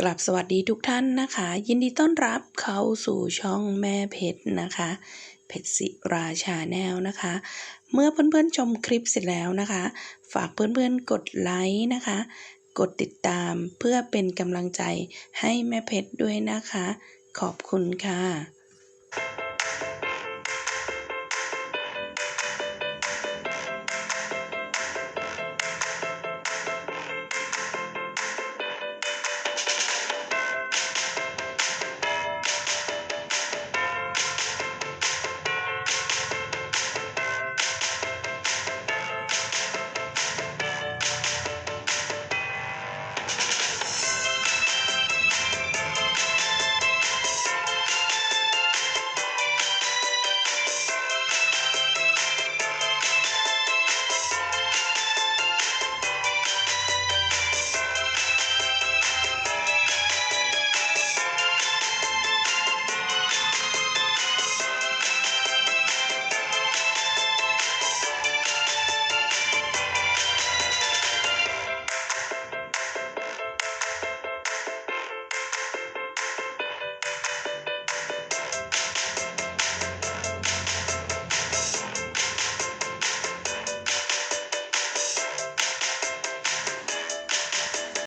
กลับสวัสดีทุกท่านนะคะ ยินดีต้อนรับเข้าสู่ช่องแม่เพชรนะคะเพชรศิราชาแนลนะคะ เมื่อเพื่อนๆชมคลิปเสร็จแล้วนะคะ ฝากเพื่อนๆกดไลค์นะคะ กดติดตามเพื่อเป็นกำลังใจให้แม่เพชรด้วยนะคะ ขอบคุณค่ะ